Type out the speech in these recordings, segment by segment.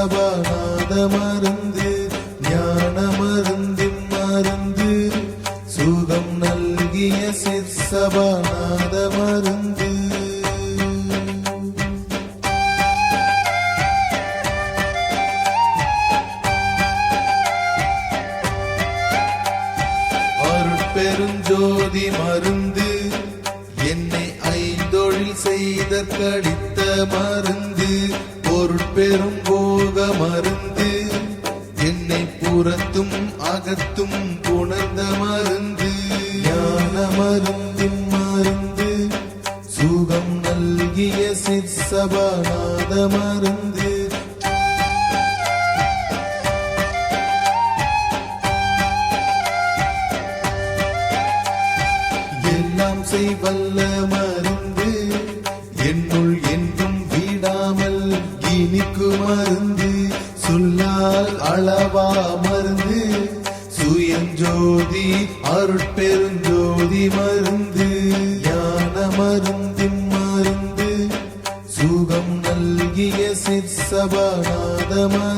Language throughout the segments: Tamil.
சிற்சபாநாத மருந்து ஞான மருந்தின் மருந்து சுகம் நல்கிய சிற்சபாநாத மருந்து அருட்பெருஞ்சோதி மருந்து என்னை ஐந்தொழில் செய்த கடித்த மருந்து பொருட்பெரும் போக மருந்து. என்னை புறத்தும் அகத்தும் புணர்ந்த மருந்து. ஞான மருந்தின் மருந்து. சுகம் நல்கிய சிற்சபாநாத மருந்து. எல்லாம் செய்வல்ல மருந்து மருந்து சொல்லால் அளவா மருந்து. சுயஞ்சோதி அருட்பெருஞ்சோதி மருந்து. ஞான மருந்தின் மருந்து. சுகம் நல்கிய சிற்சபாநாத மருந்து.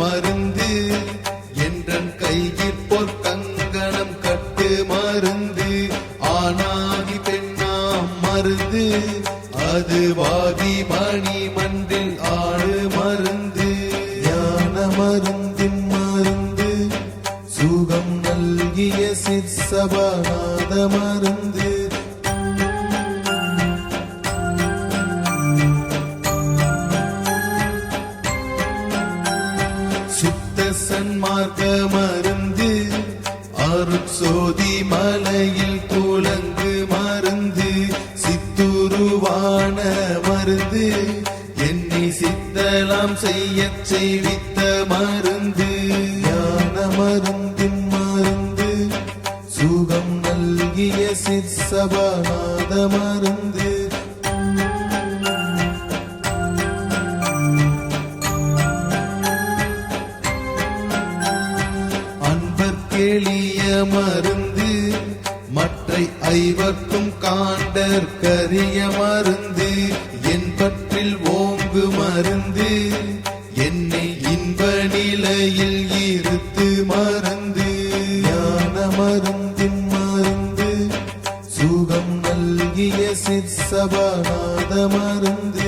மருந்து சன்மார்க்க எளிய மருந்து மற்றை ஐவர்க்கும் காண்டர் கரிய மருந்து என் பற்றில் ஓங்கு மருந்து என்னை இன்ப நிலையில் இருத்து மருந்து. ஞான மருந்தின் மருந்து சுகம் நல்கிய சிற்சபாநாத மருந்து.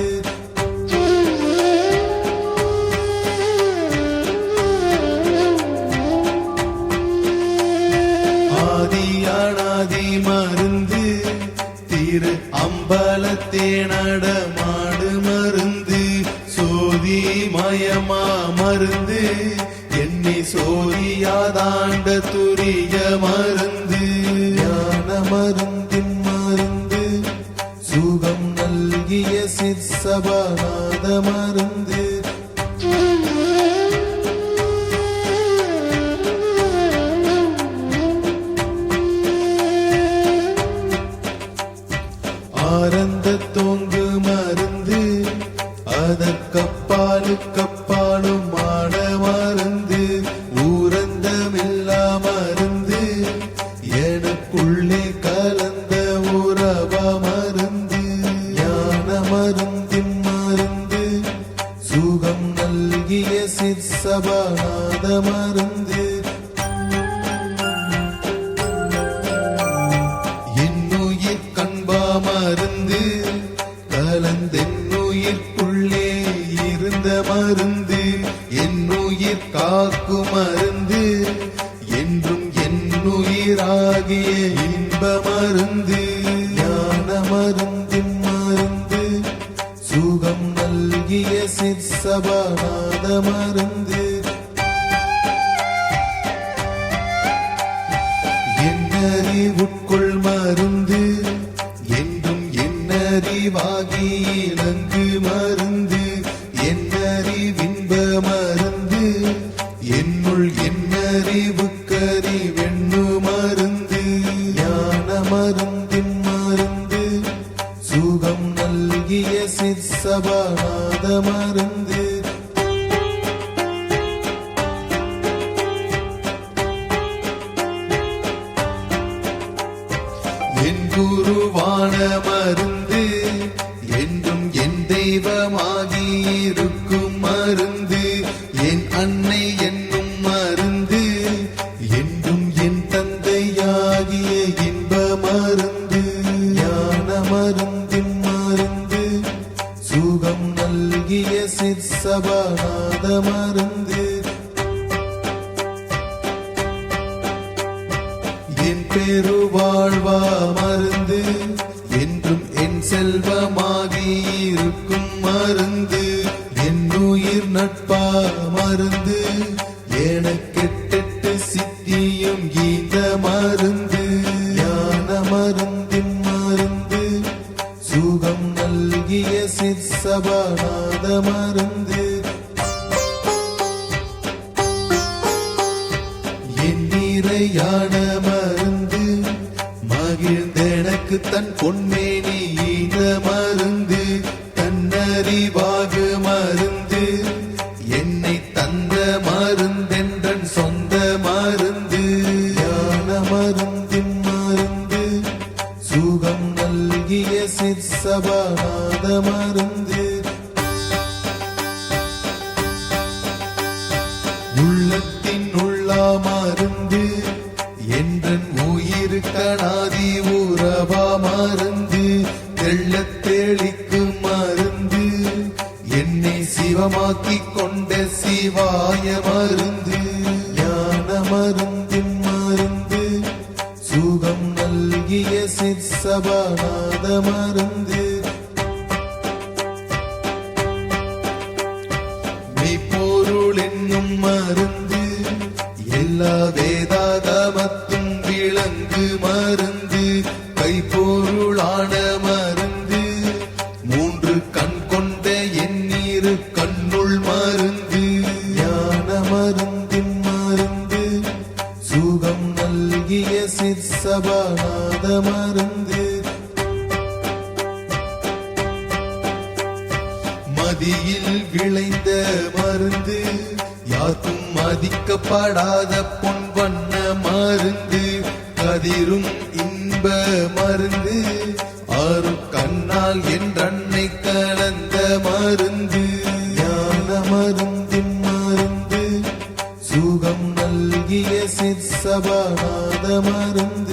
ஆதியானாதி மருந்து திரு அம்பலத்தே நடமாடு மருந்து. சோதி மயமா மருந்து என்னை சோதியாதாண்ட துரிய மருந்து. ஞான மருந்தின் மருந்து சுகம் நல்கிய சிற்சபாநாத மருந்து. ஆனந்த தோங்கு மருந்து. அதற்கப்பாலு இருந்த மருந்து என்னுயிர் காக்கும் மருந்து என்றும் என்னுயிராகிய இன்ப மருந்து. ஞான மருந்தின் மருந்து சுகம் நல்கிய சிற்ச சிற்சபாநாத மருந்து. என்னறிவு கறி வெண்ணு மருந்து ஞான மருந்தின் மருந்து சுகம் நல்கிய சிற்சபாநாத மருந்து. இன்ப மருந்து ஞான மருந்தின் மருந்து சுகம் நல்கிய சிற்சபாநாத மருந்து. சுகம் நல்கிய சிற்சபாநாத மருந்து என் நிறையான மருந்து மகிழ்ந்தெனக்கு தன் பொன்மேனி ஈன மருந்து தன்னறிவாக மருந்து மருந்து என்றன் உயிர் உறவா மருந்து தெள்ளத் தெளிக்கும் மருந்து என்னை சிவமாக்கிக் கொண்ட சிவாய மருந்து. ஞான மருந்தின் மருந்து சுகம் நல்கிய சிற்சபாநாத மருந்து. எல்லா இன்ப மருந்து ஆறு கண்ணால் என்றன்னை கலந்த மருந்து. ஞான மருந்தின் மருந்து சுகம் நல்கிய சிற்சபாநாத மருந்து.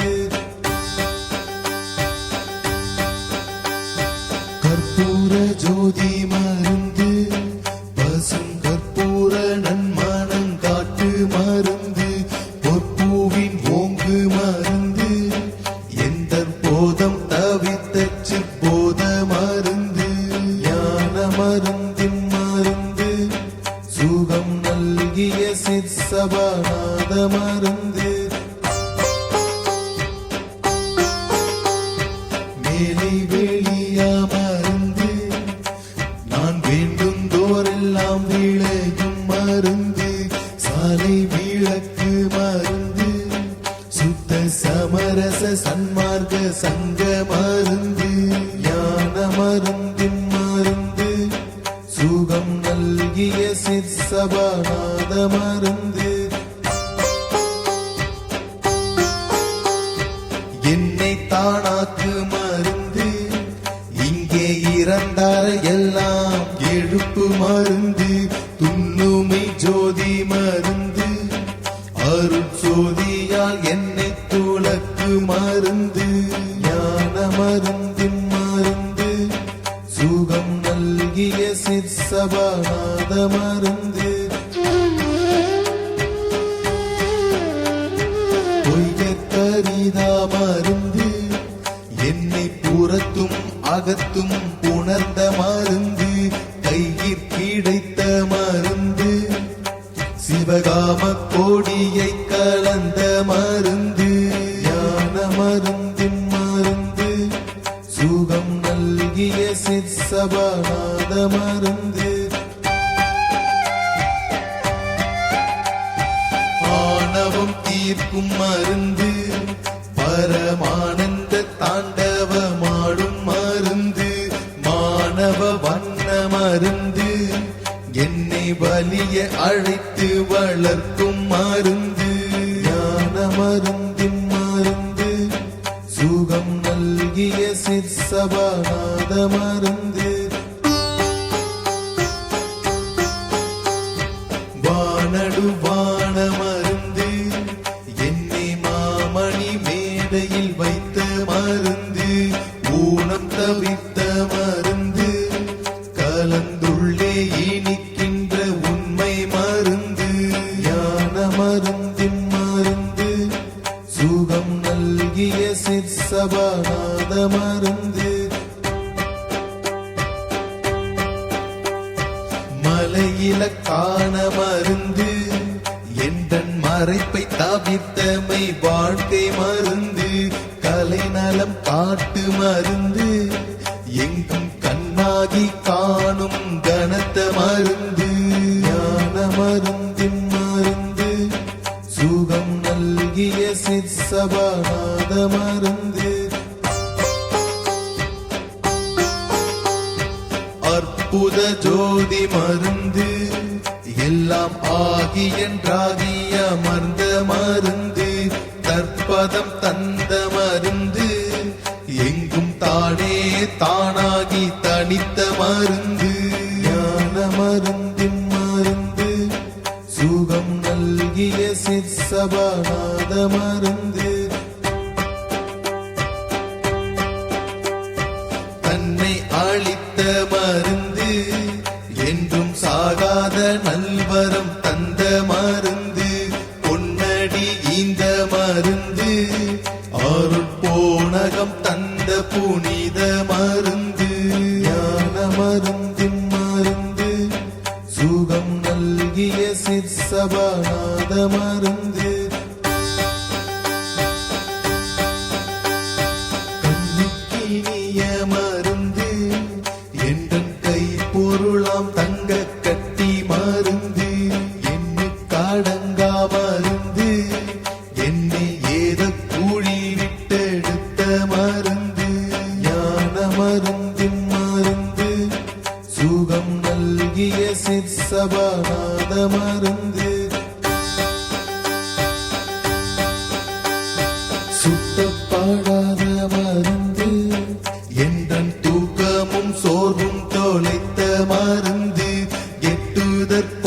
மருந்து ஞான மருந்தின் மருந்து சுகம் நல்கிய சிற்சபாநாத மருந்து. நல்கிய சிற்சபாநாத மருந்து. என்னை தானாக்கு மருந்து. இங்கே இறந்தார் எல்லாம் எழுப்பு மருந்து. துண்ணுமை ஜோதி மருந்து. அருட்சோதியால் என்னை துளக்கு மருந்து. ஞான மருந்தின் மருந்து. சுகம் நல்கிய சிற்சபாநாத மறந்து பொய்யக்கரிதா மருந்து என்னை புறத்தும் அகத்தும் பரமானந்த தாண்டவமாடும் மருந்து மாணவ வண்ண மருந்து என்னை வலிய அழைத்து வளர்க்கும் மருந்து. வாழ்க்கை மருந்து கலைநலம் காட்டு மருந்து எங்கும் கண்ணாகி காணும் கனத்த மருந்து ஞான மருந்தின் மருந்து சுகம் நல்கிய சிற்சபாநாத மருந்து. அற்புத ஜோதி மருந்து எல்லாம் ஆகி என்றாகி அமர்ந்த மருந்து. பாதம் தந்த மருந்து எங்கும் தானே தானாகி தனித்த மருந்து. ஞான மருந்தின் மருந்து சுகம் நல்கிய சிற்சபாநாத மருந்து. தன்னை அழித்த சோர்வும் தொலைத்த மருந்து எட்டுதற்கு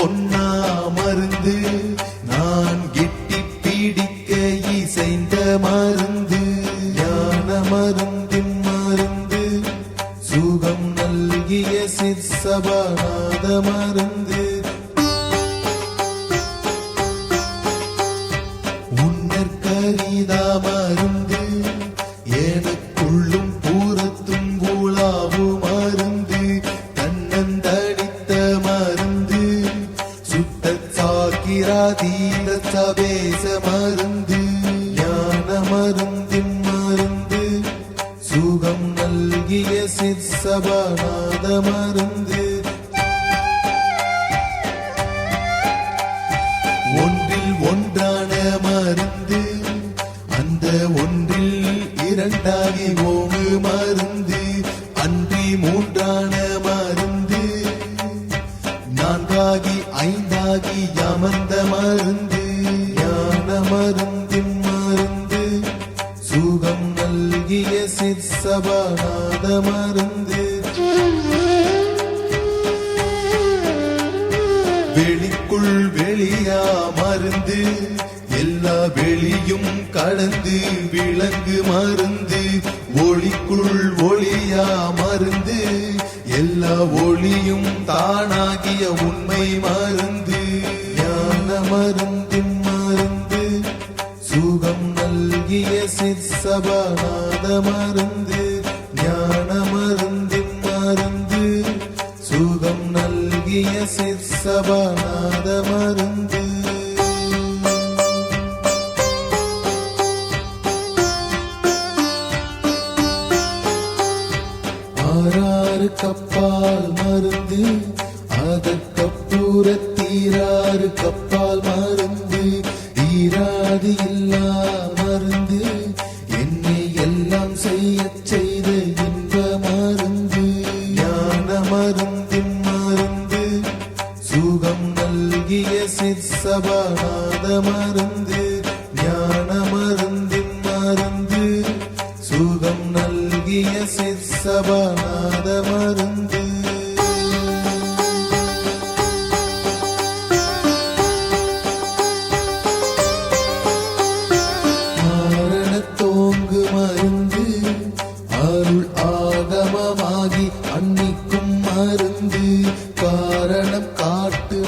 சாக்கிராதீத சபேச மருந்து ஞான மருந்தின் மருந்து சுகம் நல்கிய சிற்சபாநாத மருந்து மருந்தின் மருந்து சுகம் நல்கிய சிற்சபாநாத மருந்து வெளிக்குள் வெளியா மருந்து எல்லா வெளியும் கடந்து விளங்கு மருந்து ஒளிக்குள் ஒளியா மருந்து எல்லா ஒளியும் தானாகிய உண்மை மருந்து சிற்சபாநாத மருந்து ஞான மருந்தின் மருந்து சுகம் சிற்சபாநாத மருந்து ஆறாறு கப்பால் மருந்து அதற்கப்புற தீராறு கப்பால் மருந்தின் மருந்து சுகம் நல்கிய சிற்சபாநாத மருந்து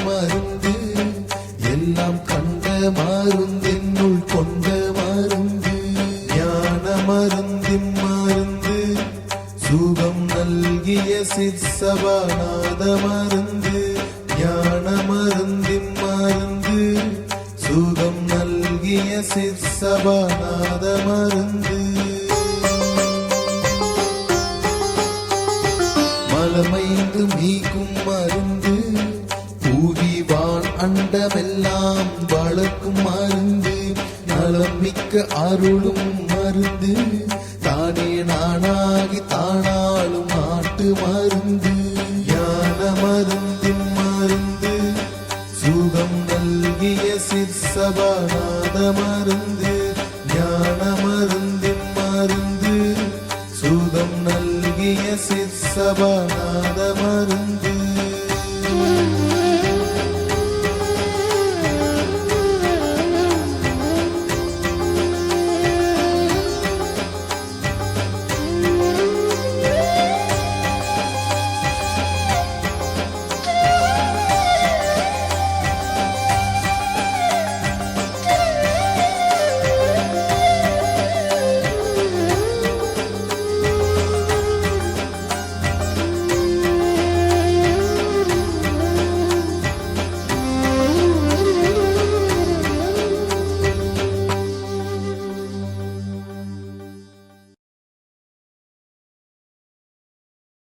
மருந்து. எல்லாம் கண்ட மருந்தென்னுள் கொண்ட மருந்து. ஞான மருந்தின் மருந்து. சுகம் நல்கிய சிற்சபாநாத மருந்து. நலம் மிக்க அருளும் மருந்து. தானே நானாகி தானாலும் நாட்டு மருந்து. ஞான மருந்தின் மருந்து. சுகம் நல்கிய சிற்சபாநாத மருந்து.